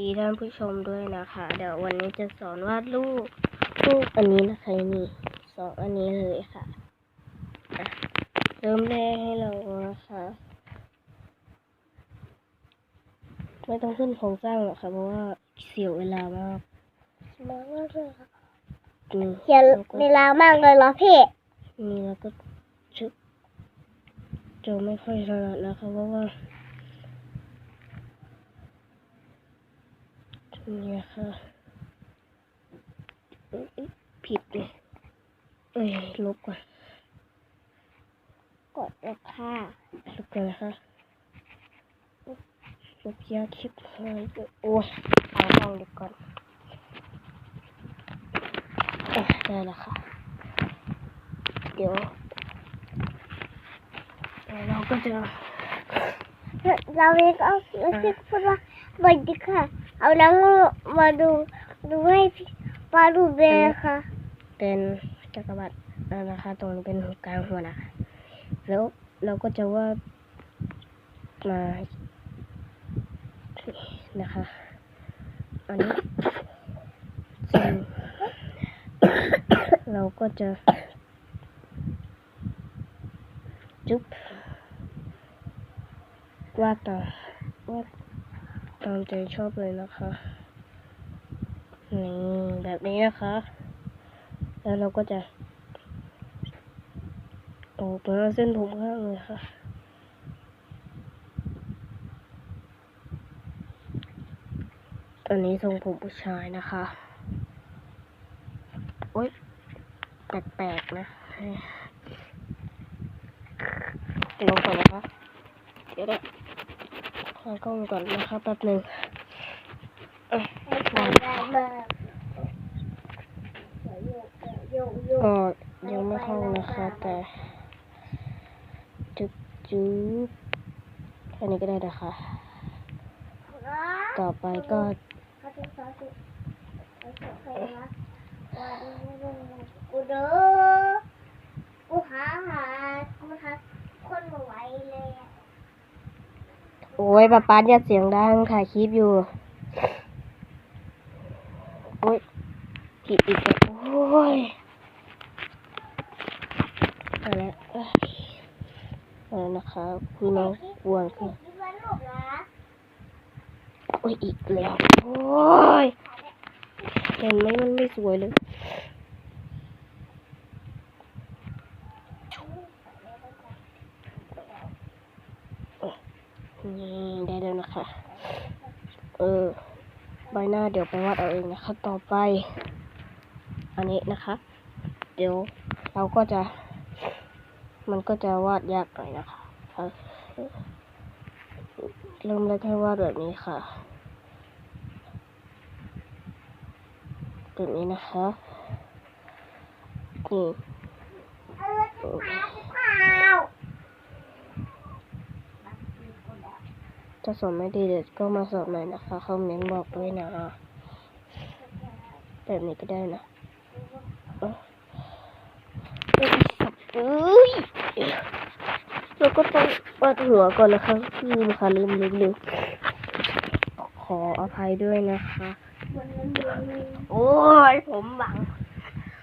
ดีท่านผู้ชมด้วยนะคะ เดี๋ยววันนี้จะสอนวาดรูปรูปอันนี้นะคะนี่สองอันนี้เลยค่ะอะเริ่มแรกให้เรานะคะไม่ต้องขึ้นโครงสร้างหรอกค่ะเพราะว่าเสียเวลามากมากเลยค่ะนี่เสียแล้วก็เวลามากเลยเหรอพี่นี่แล้วก็ชึบจะไม่ค่อยถนัดนะคะเพราะว่า นี่ค่ะเอ้ยผิดเลยเอ้ยลบก่อนกดเลยค่ะลบก่อนนะคะลบยากชิบหายเลยโอ้ยเอาห้องดีก่อนอะได้แล้วค่ะเดี๋ยวเดี๋ยวเราก็จะเราเองก็เอาเราคิดพูดว่าสวัสดีค่ะ เอาแล้วมาดูดูให้พี่มาดูเบลค่ะ เป็นจักรวรรดินะคะ ตรงนี้เป็นกลางหัวนะคะ แล้วเราก็จะว่ามานะคะ อันนี้เราก็จะจุ๊บวาดต่อวาด ตามใจชอบเลยนะคะนี่แบบนี้นะคะ แล้วเราก็จะโอ้เปิดเส้นผมข้างเลยค่ะตอนนี้ทรงผมผู้ชายนะคะ โอ๊ย แปลกๆนะลงก่อนนะคะ เดี๋ยว ได้ทางกล้องก่อนนะคะแป๊บหนึ่งก็ยังไม่เข้านะคะแต่จุ๊บจุ๊บแค่นี้ก็ได้นะคะ ต่อไปก็กูเด้อกูหาหากูหาคนมาไหวเลยอะ โอ้ยป๊าป๊าอย่าเสียงดังถ่ายคลิปอยู่ โอ้ยผิดอีกแล้วโอ้ยอะเอ้ยเอาละนะคะคือน้องกวนคือคิดว่าลูกนะโอ้ยอีกแล้ว โอ้ยเห็นไหมมันไม่สวยเลย นี่ ได้แล้วนะคะ เออ ใบหน้าเดี๋ยวไปวาดเอาเองนะคะ ต่อไป อันนี้นะคะ เดี๋ยวเราก็จะ มันก็จะวาดยากหน่อยนะคะเออเริ่มแรกให้วาดแบบนี้ค่ะ แบบนี้นะคะนี่ เออจะมาหรือเปล่า ถ้าสอนไม่ดีเดี๋ยวก็มาสอบใหม่นะคะคอมเมนต์บอกด้วยนะแบบนี้ก็ได้นะเอ้ยเอ้ยสับเอ้ยเราก็ต้องวาดหัวก่อนนะคะลืมค่ะลืมลืมลืมขออภัยด้วยนะคะมันมันมันมันโอ้ยผมบัง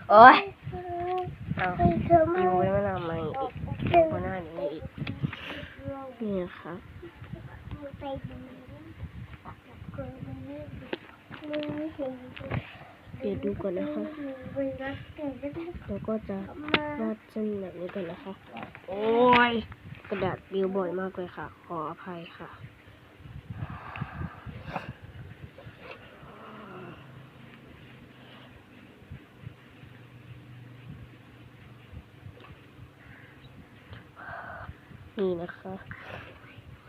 โอ้ยเอาเฮ้ยเธอมาอยู่ไว้ไม่นานมาอีกเธอมาหน้าอย่างนี้อีกนี่นะคะ ไปดูเดี๋ยวดูก่อนนะคะเวลาเกิดก็ได้แล้วก็จะมาวาดเส้นแบบนี้ก่อนนะคะ โอ้ยกระดาษบิวบ่อยมากเลยค่ะ ขออภัยค่ะนี่นะคะ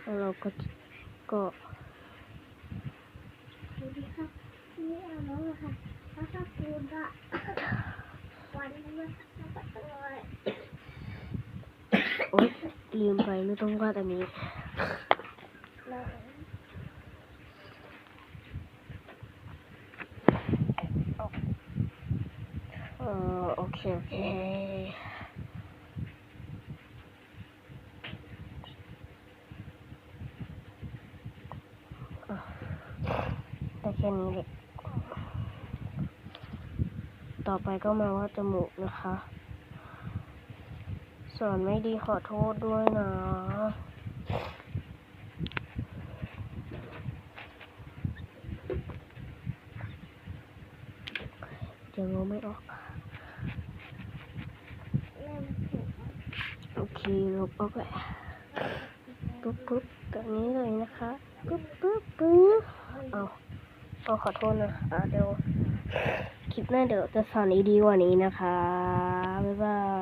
แล้วเราก็ ก็นี่เอาน้องเลยค่ะถ้าชอบกูด่ะวันนี้มาสักตัวเลยโอ๊ยลืมไปไม่ต้องวาดอันนี้เออโอเค โอเค ค่นี้เลยต่อไปก็มาว่าจมูกนะคะ สอนไม่ดีขอโทษด้วยนะ เดี๋ยวเราไม่ออก โอเคลบออกเลยปุ๊บปุ๊บแบบนี้เลยนะคะปุ๊บปุ๊บปุ๊บเอา อขอโทษนะคะเดี๋ยวคลิปหน้าเดี๋ยวจะสอนดีกว่านี้นะคะ บ๊ายบาย